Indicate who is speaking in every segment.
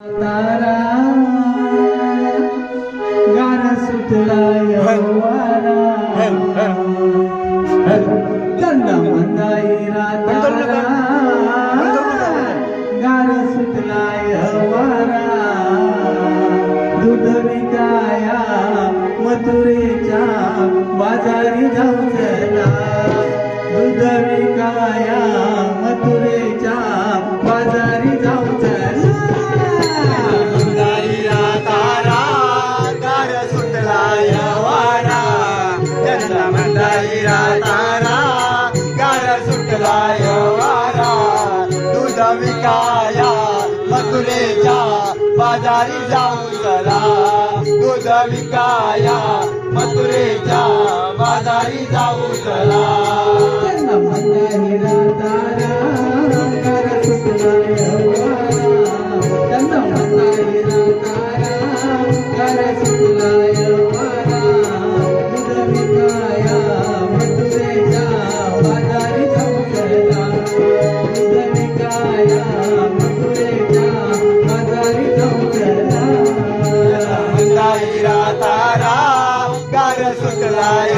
Speaker 1: तारा गारा सुटलाय वारा चंदा मंदाईरा तारा गारा सुटलाय वारा दूध विकाया मथुरेच्या बाजारी जाऊ चला. दूध विकाया
Speaker 2: मंदाईला तारा गार सुटला वारा दूध विकाया मथुरेच्या बाजारी जाऊ चला. दूध विकाया मथुरेच्या बाजारी जाऊ चला.
Speaker 1: तारा गार सुटलाय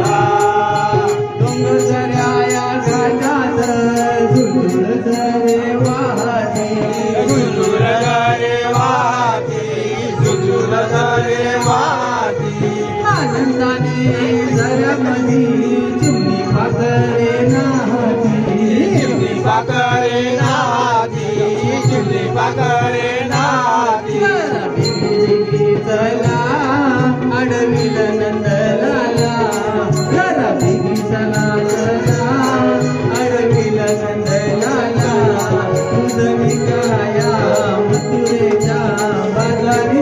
Speaker 1: पकड़े पाकळे
Speaker 2: नाती चिमणी पाकळे नाती
Speaker 1: चला अडविल नंदलाला. जरा बिगी चला चला अडविल
Speaker 2: बाजारी